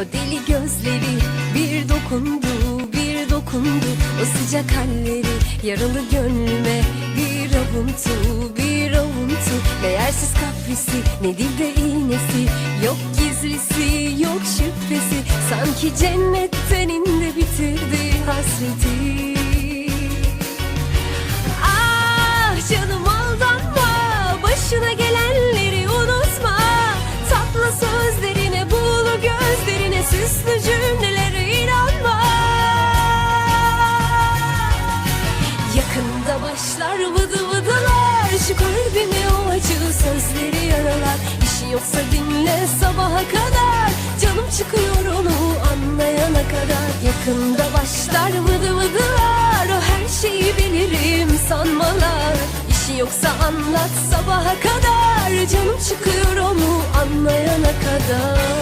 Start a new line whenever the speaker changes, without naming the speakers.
O deli gözleri bir dokundu bir dokundu. O sıcak halleri yaralı gönlüme Bir avuntu bir avuntu. Değersiz kaprisi ne dilde iğnesi? Yok gizlisi yok şüphesi. Sanki cennetten indi bitirdi hasreti. Ah canım aldanma Başına gelenleri Süslü cümlelere inanma. Yakında başlar vıdı vıdılar. Şu kalbimi o acı sözleri yaralar. İşi yoksa dinle sabaha kadar. Canım çıkıyor onu anlayana kadar. Yakında başlar vıdı vıdılar. O her şeyi bilirim sanmalar. İşi yoksa anlat sabaha kadar. Canım çıkıyor onu anlayana kadar